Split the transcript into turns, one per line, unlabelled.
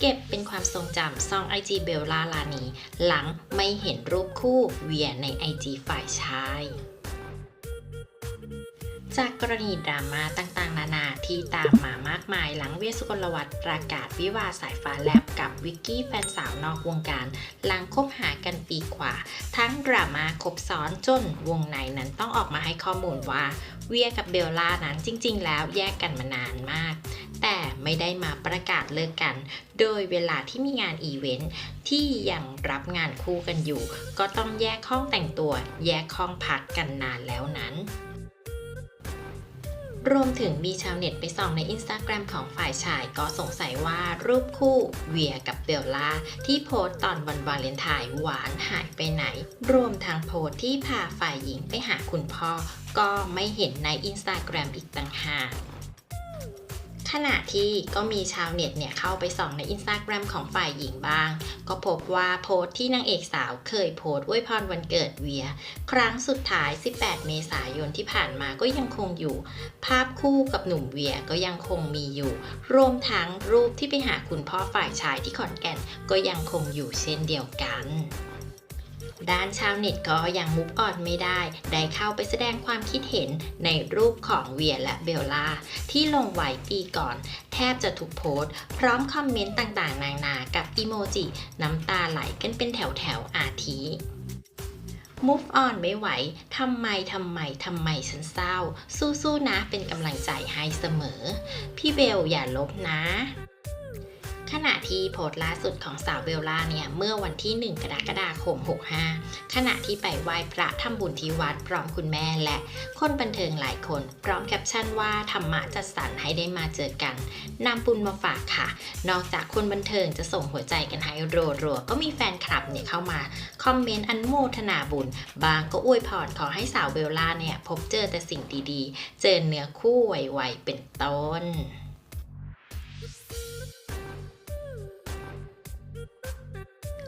เก็บเป็นความทรงจำซองไอจีเบลล่าลานีหลังไม่เห็นรูปคู่เวียในไอจีฝ่ายชายจากกรณีดราม่าต่างๆ นานาที่ตามมามากมายหลังเวียสุกลวัฒน์ประกาศวิวาสายฟ้าแลบกับวิกกี้แฟนสาวนอกวงการ หลังคบหากันปีกว่า ทั้งดราม่าคบซ้อนจนวงในนั้นต้องออกมาให้ข้อมูลว่า เวียกับเบลล่านั้นจริง ๆ แล้วแยกกันมานานมาก ไม่ได้มาประกาศเลิกกัน โดยเวลาที่มีงานอีเวนท์ที่ยังรับงานคู่กันอยู่ ก็ต้องแยกห้องแต่งตัว แยกห้องพักกันนานแล้วนั้นรวมถึงมีชาวเน็ตไปส่องในอินสตาแกรมของฝ่ายชายก็สงสัยว่ารูปคู่เวียกับเบลล่าที่โพสต์ตอนวันวาเลนไทน์หวานหายไปไหน รวมทางโพสต์ที่พาฝ่ายหญิงไปหาคุณพ่อ ก็ไม่เห็นในอินสตาแกรมอีกต่างหาก ขณะที่ก็มีชาวเน็ตเนี่ยเข้าไปส่องในอินสตาแกรมของฝ่ายหญิงบ้าง ก็พบว่าโพสต์ที่นางเอกสาวเคยโพสต์อวยพรวันเกิดเวีย ครั้งสุดท้าย 18 เมษายนที่ผ่านมาก็ยังคงอยู่ ภาพคู่กับหนุ่มเวียก็ยังคงมีอยู่ รวมทั้งรูปที่ไปหาคุณพ่อฝ่ายชายที่ขอนแก่นก็ยังคงอยู่เช่นเดียวกัน ด้านชาวเน็ตก็ยังมุกอ่อนไม่ได้ ได้เข้าไปแสดงความคิดเห็นในรูปของเวียและเบลล่า ที่ลงไว้ปีก่อน แทบจะทุกโพสต์ พร้อมคอมเมนต์ต่างๆ นานากับอีโมจิ น้ำตาไหลกันเป็นแถวๆอาทิ move on ไม่ไหว ทำไม ทำไม ทำไมฉันเศร้า สู้ๆนะ เป็นกำลังใจให้เสมอ พี่เบลอย่าลบนะ ขณะที่โพสต์ล่าสุดของสาวเบลล่าเนี่ยเมื่อวันที่ 1 กรกฎาคม 65 ขณะที่ไปไหว้พระทำบุญที่วัดพร้อมคุณแม่และคนบันเทิงหลายคน พร้อมแคปชั่นว่าธรรมะจัดสรรให้ได้มาเจอกันนำบุญมาฝากค่ะ นอกจากคนบันเทิงจะส่งหัวใจกันให้รัวๆก็มีแฟนคลับเนี่ยเข้ามาคอมเมนต์อันโมทนาบุญ บางก็อวยพรขอให้สาวเบลล่าเนี่ยพบเจอแต่สิ่งดีๆ เจอเนื้อคู่ไวๆเป็นต้น